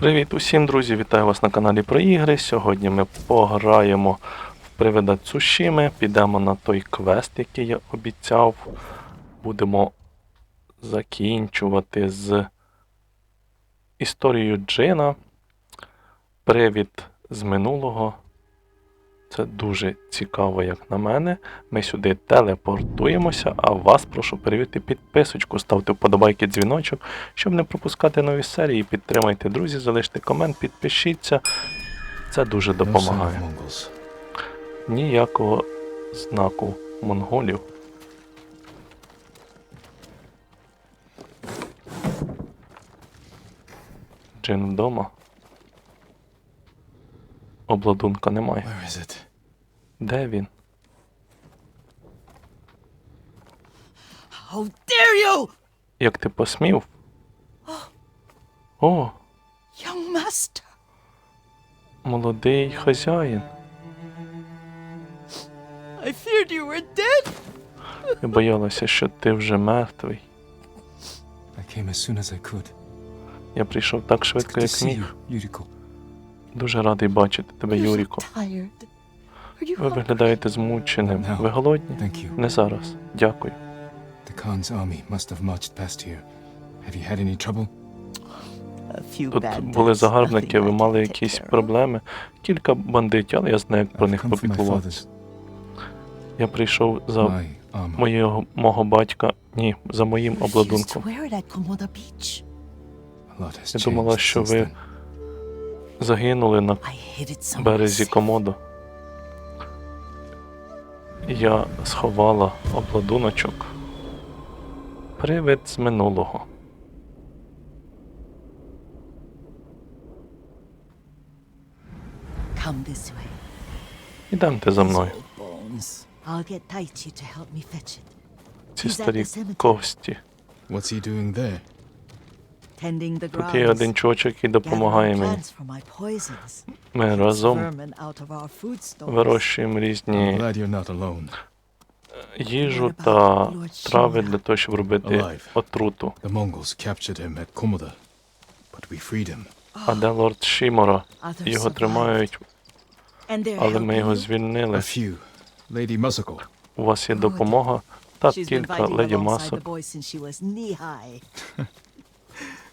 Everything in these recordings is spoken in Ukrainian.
Привіт усім, друзі! Вітаю вас на каналі про ігри. Сьогодні ми пограємо в привида Цушіми, підемо на той квест, який я обіцяв. Будемо закінчувати з історією Джина. Привід з минулого. Це дуже цікаво, як на мене. Ми сюди телепортуємося, а вас прошу перевірити підписочку, ставте вподобайки дзвіночок, щоб не пропускати нові серії. Підтримайте друзі, залиште комент, підпишіться. Це дуже допомагає. Ніякого знаку монголів. Джин вдома. Обладунка немає. Where is it? Де він? How dare you, Як ти посмів? О, young master? молодий хазяїн. I feared you were dead. Я боялася, що ти вже мертвий. I came as soon as I could. Я прийшов так швидко, як міг. Yuriko. Дуже радий бачити тебе, Юріко. Ви виглядаєте змученим. Ви голодні? Не зараз. Дякую. Тут були загарбники, ви мали якісь проблеми. Кілька бандитів, але я знаю, як про них попіклуватися. Я прийшов за моєго мого батька. Ні, за моїм обладунком. Я думала, що ви. Загинули на березі комоду. Я сховала обладуночок. Привид з минулого. Ідемте за мною. Ці старі кості. What's he doing there? Тут є один чувачок, який допомагає мені. Ми разом вирощуємо різні їжу та трави для того, щоб робити отруту. А де лорд Шімора? Його тримають, але ми його звільнили. У вас є допомога? Так, кілька fighting леді масок.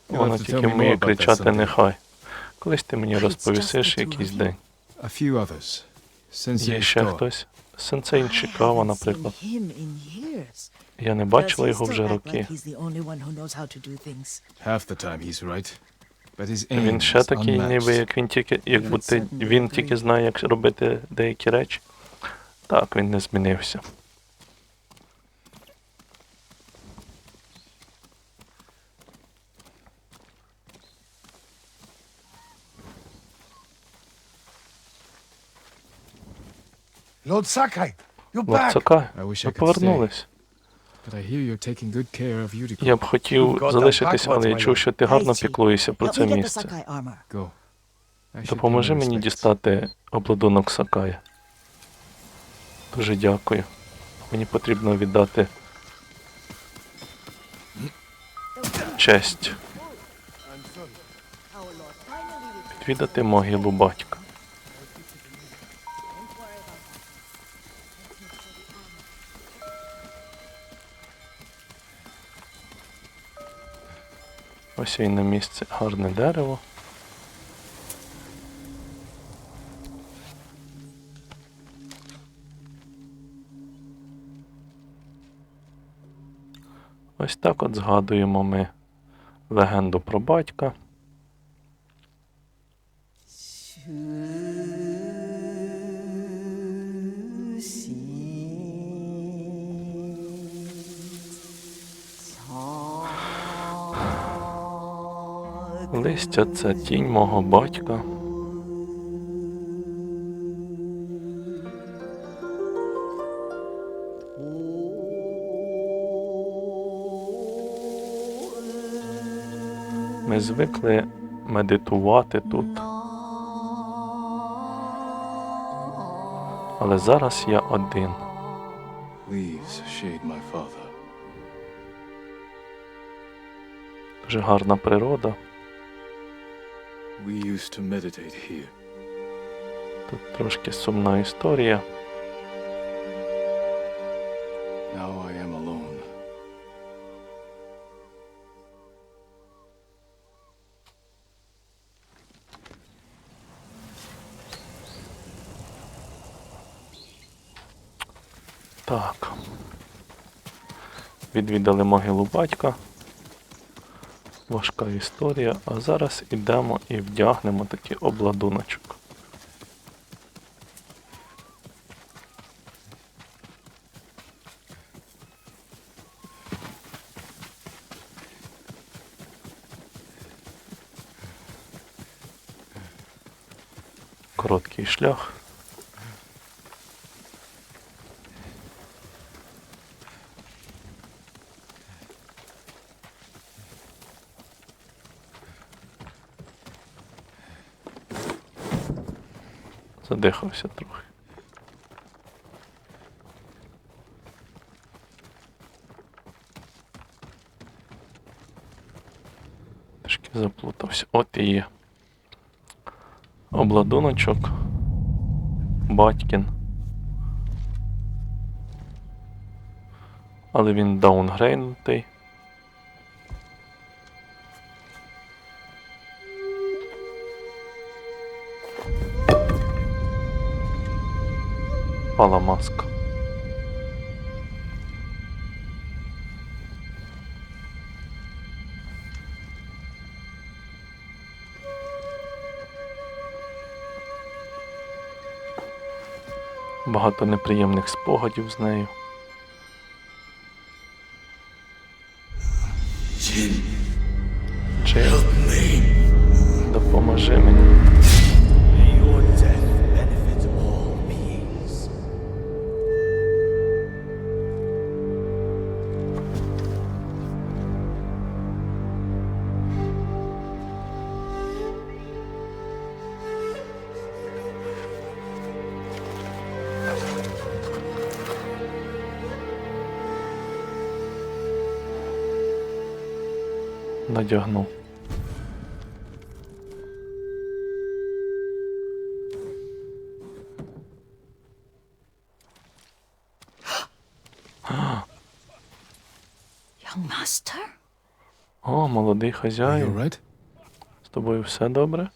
Вона to тільки вміє кричати нехай. Колись ти мені розповісиш якийсь день. Є ще хтось? Сенсей Чикава, наприклад. Я не бачила його вже роки. Він ще такий, ніби як він тільки, як certainly він тільки знає, як робити деякі речі. Так, він не змінився. Lord Sakai, you're back. Сакай, I wish I ви could повернулись. But I hear you're taking good care of Yuriko. Я б хотів got that залишитись, але я my чув, що ти гарно піклуєшся про Help це me get the місце. Sakai armor. Go. I should Допоможи pay my мені respects. дістати обладунок Сакая. Дуже дякую. Мені потрібно віддати честь. Відвідати могилу батька. Ось і на місці гарне дерево. Ось так от згадуємо ми легенду про батька. Листя це тінь мого батька. Ми звикли медитувати тут, але зараз я один. Дуже гарна природа. We used to meditate here. Тут трошки сумна історія. Now I am alone. Так. Відвідали могилу батька. Важка історія. А зараз ідемо і вдягнемо такий обладуночок. Короткий шлях. Задихався трохи. Трішки заплутався. От і є. Обладуночок. Батькін. Але він даунгрейнутий. Пала маска. Багато неприємних спогадів з нею. Надягнув. Young master? О, молодий хазяїн. З тобою все добре?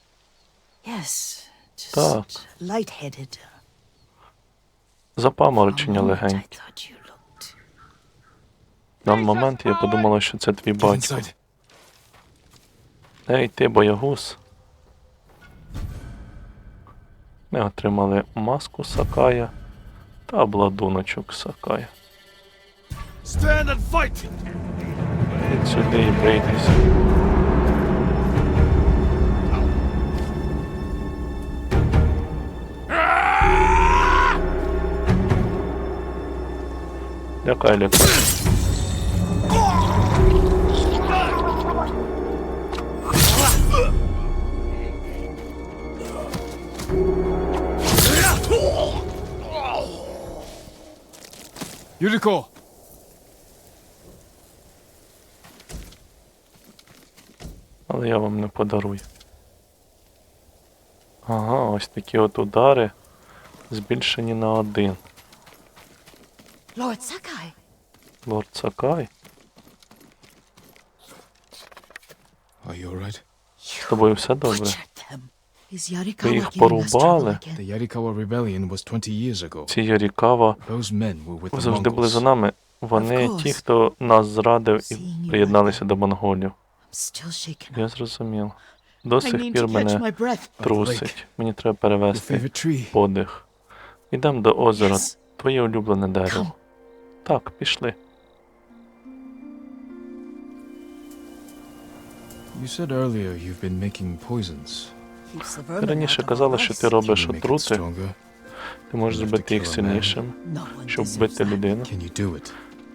Yes. Just Так. lightheaded. Запаморочення легеньке. даний момент я подумала, що це твій батько. Ей, ти боягуз. Ми отримали маску Сакая та обладуночок Сакая. Stand and fight! Ідь сюди і бийтеся. Лякай, лякай. Але я вам не подарую. Ага, ось такі от удари збільшені на один. Лорд Сакай, Are you alright? з тобою все добре? Ви їх порубали. again? The Yarikawa rebellion was 20 years ago. Ці Ярікава Those men were with the завжди були за Mongols. нами. Вони ті, хто нас зрадив і приєдналися до монголів. I'm still shaken. Я зрозумів. До I сих need пір to catch мене my breath. трусить. Мені треба перевести favorite tree. подих. Ідемо до озера. Yes. Твоє улюблене дерево. Come. Так, пішли. You said earlier you've been making poisons. Раніше our що ти робиш отрути. Ти можеш зробити їх сильнішим, щоб вбити людину.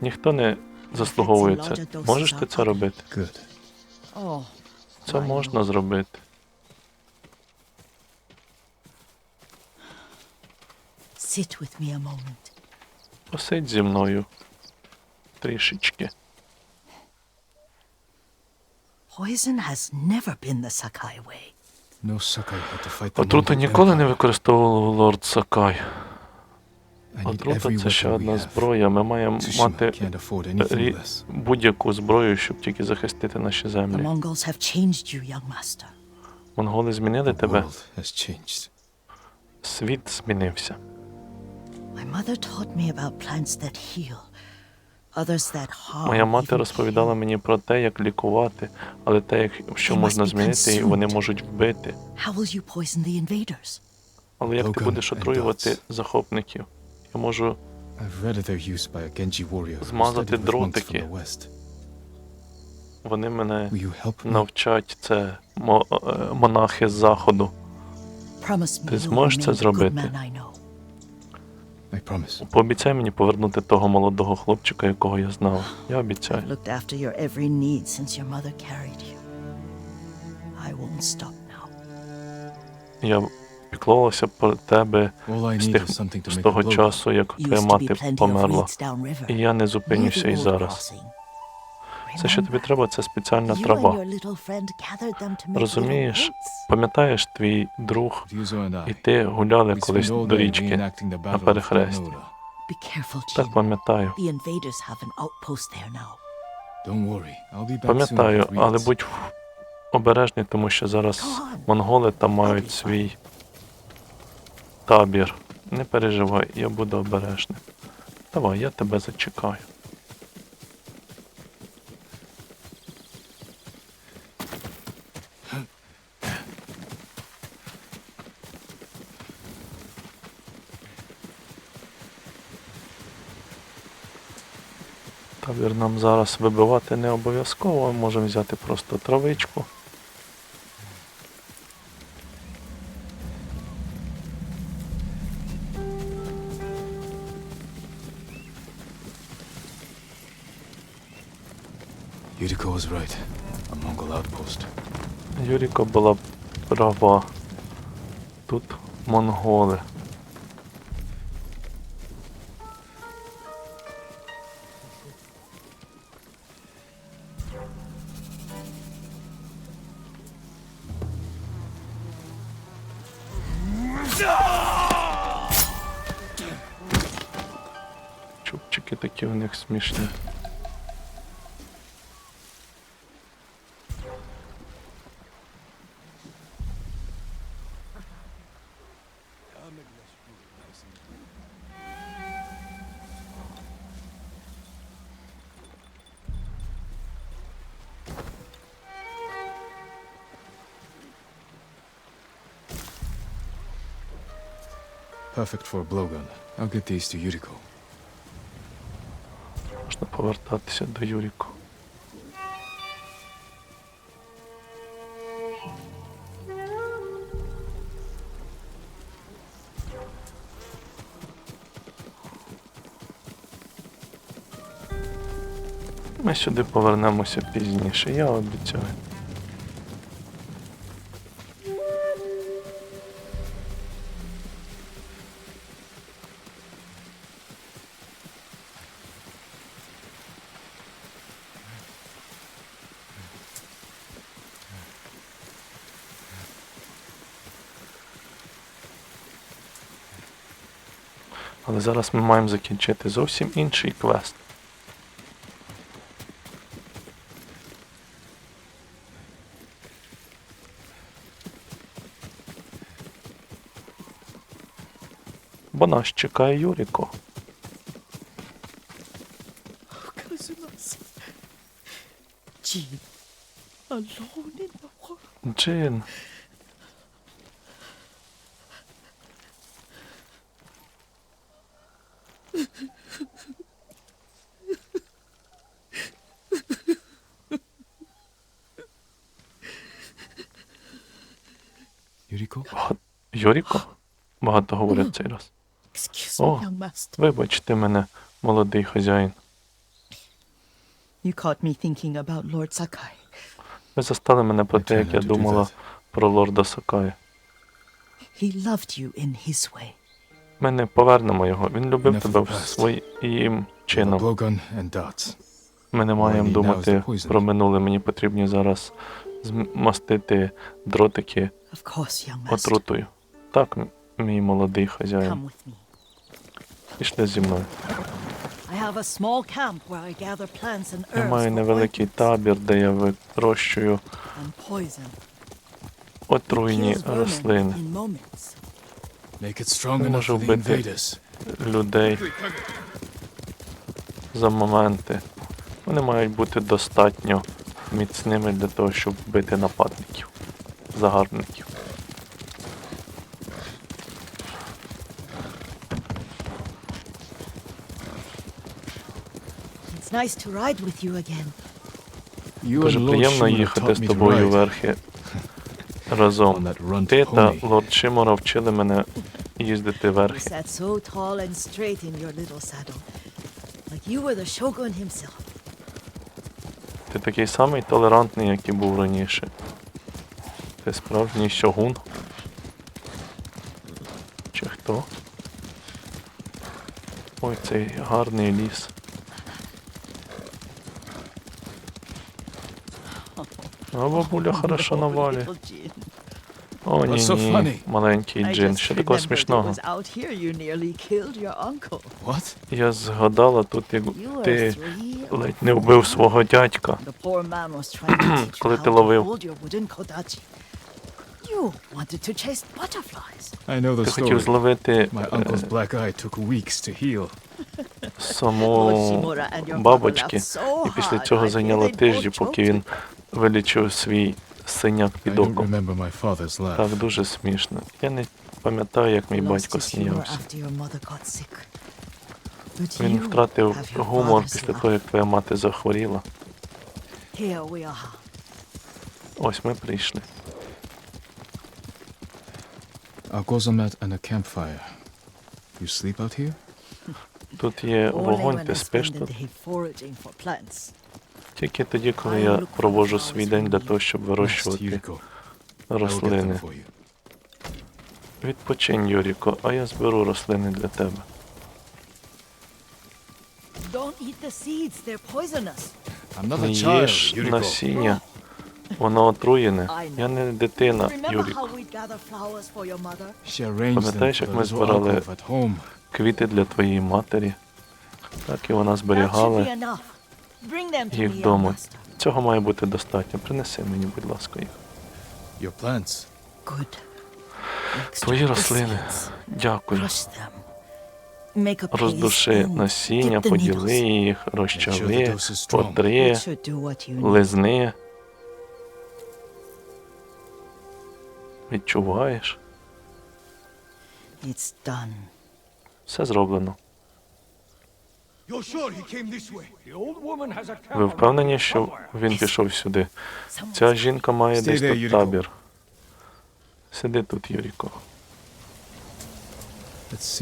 Ніхто не заслуговує це. Можеш ти це робити? Oh, Це можна зробити. Посидь зі мною. Трішечки. Poison has never been the Sakai way. No Sakai had to fight the Отруту Mongol ніколи не використовував лорд Сакай. I need Отрута це ще одна зброя. Ми маємо мати can't afford anything рі- less. будь-яку зброю, щоб тільки захистити наші The землі. Mongols have changed you, young master. Монголи змінили The тебе. world has changed. Світ змінився. My mother taught me about plants that heal. Моя мати розповідала мені про те, як лікувати, але те, як що можна змінити, і вони можуть вбити. How will you poison the invaders? Але як ти будеш отруювати захопників? Я можу Змазати дротики. вони мене навчать це е, монахи з заходу. Ти зможеш це зробити? Пообіцяй мені повернути того молодого хлопчика, якого я знав. Я обіцяю. I've looked after your every need since your mother carried you. I won't stop now. Я піклувався про тебе з, тих, з того часу, як твоя мати померла. І я не зупинюся і зараз. Все, що тобі треба, це спеціальна трава. Розумієш, пам'ятаєш твій друг і ти гуляли колись до річки of перехресті. Так пам'ятаю. Пам'ятаю, але будь обережний, тому що зараз монголи там мають свій табір. Не переживай, я буду обережним. Давай, я тебе зачекаю. Табір нам зараз вибивати не обов'язково, можемо взяти просто травичку. Yuriko was right. A Mongol outpost. Юріко була права. Тут монголи. такі у них смішні. Perfect for a blowgun. I'll get these to Yuriko. Можна повертатися до Юріку. Ми сюди повернемося пізніше, я обіцяю. Зараз ми маємо закінчити зовсім інший квест. Бо нас чекає Юріко. World. Джин. Yuriko? Юріко? Багато говорять цей раз. Oh. master. Вибачте мене, молодий хазяїн. Ви застали мене про те, як я думала про лорда Сакая. He loved you in his way. Ми не повернемо його. Він любив тебе своїм чином. Ми не маємо думати про минуле. Мені потрібні зараз змастити дротики отрутою. Так, мій молодий хазяїн. Пішли зі мною. Я маю невеликий табір, де я вирощую отруйні рослини. the wbyty. invaders. людей за моменти. Вони мають бути достатньо міцними для того, щоб вбити нападників, загарбників. It's nice to ride with you again. You Дуже and Lord приємно їхати taught з me to тобою ride верхи on разом. Ти та лорд Шимора вчили мене їздити You верхи. sat so tall and straight in your little saddle, like you were the shogun himself. Ти такий самий толерантний, як і був раніше. Ти справжній сьогун. Чи хто? Ой, цей гарний ліс. А бабуля хорошо Oh, навалює. О, ні, ні, маленький джин. Що такого смішного? Я згадала тут, як ти ледь не вбив свого дядька. Коли ти ловив. Ти хотів зловити е, саму бабочки, і після цього зайняло тижні, поки він вилічив свій синяк I під оком. Так дуже смішно. Я не пам'ятаю, як мій батько сміявся. Він втратив гумор після того, як твоя мати захворіла. Ось ми прийшли. Тут є вогонь, ти спиш тут. Тільки тоді, коли я проводжу свій день для того, щоб вирощувати рослини. Відпочинь, Юріко, а я зберу рослини для тебе. Не їж насіння. Воно отруєне. Я не дитина, Remember Юрік. how we'd gather flowers for your mother? She arranged them Пам'ятаєш, як ми збирали. Квіти для твоєї матері. Так і вона зберігала їх вдома. Цього має бути достатньо. Принеси мені, будь ласка, їх. Your plants. Good. Extract Твої рослини. Дякую. Роздуши насіння, поділи їх, you need. лизни. Відчуваєш? Все зроблено. You're sure he came this way? The old woman has a camp Ви впевнені, що він пішов сюди? Ця жінка має десь тут табір. Сиди тут, Юріко.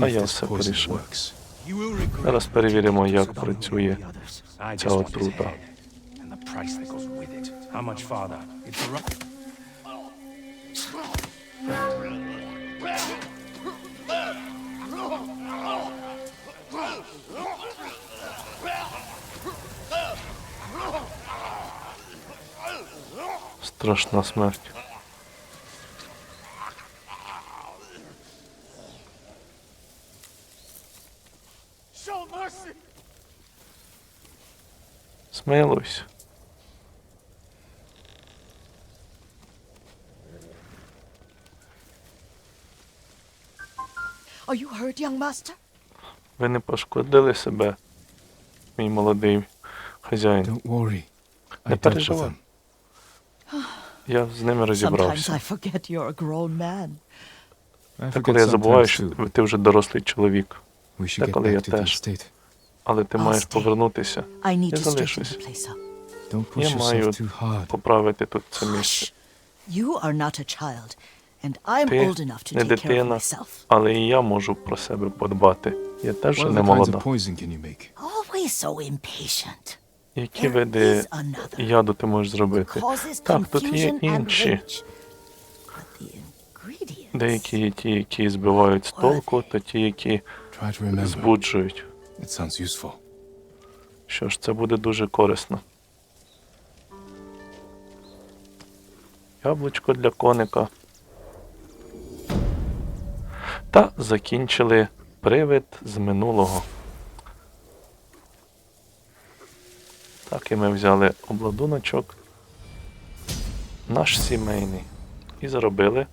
А я все regret Зараз перевіримо, як працює ця отрута. Страшна смерть. Смилуйся. Are you hurt, young master? Ви не пошкодили себе, мій молодий хазяїн. Don't worry. Не переживай. Я з ними розібрався. Та коли я забуваю, що ти вже дорослий чоловік, Та коли я теж. але ти маєш повернутися, Я залишусь. Я маю поправити тут це місце. Ти не дитина, але і я можу про себе подбати. Я теж What не молода. of poison can you make? Always so impatient. Які види яду ти можеш зробити? Так, тут є інші. Деякі є ті, які збивають з толку, та ті, які збуджують. Що ж, це буде дуже корисно. Яблучко для коника. Та закінчили привид з минулого. Так, і ми взяли обладуночок наш сімейний. І заробили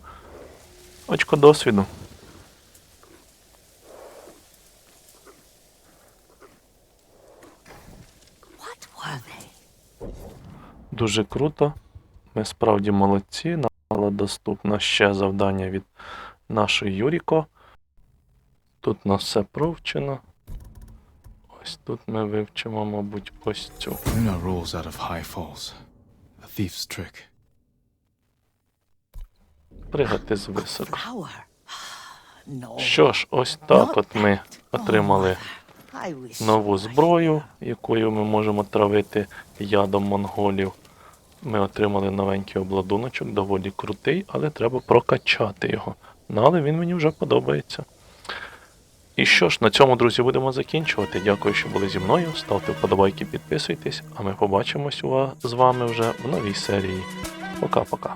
очко досвіду. Дуже круто. Ми справді молодці. Нам було доступно ще завдання від нашої Юріко. Тут у нас все провчено. Ось тут ми вивчимо, мабуть, ось цю. Una rolls out of high falls. A thief's trick. Пригати з високо. Що ж, ось так от ми. Oh, отримали нову зброю, якою ми можемо травити ядом монголів. Ми отримали новенький обладуночок, доволі крутий, але треба прокачати його. Ну, але він мені вже подобається. І що ж, на цьому, друзі, будемо закінчувати. Дякую, що були зі мною. Ставте вподобайки, підписуйтесь, а ми побачимось з вами вже в новій серії. Пока-пока.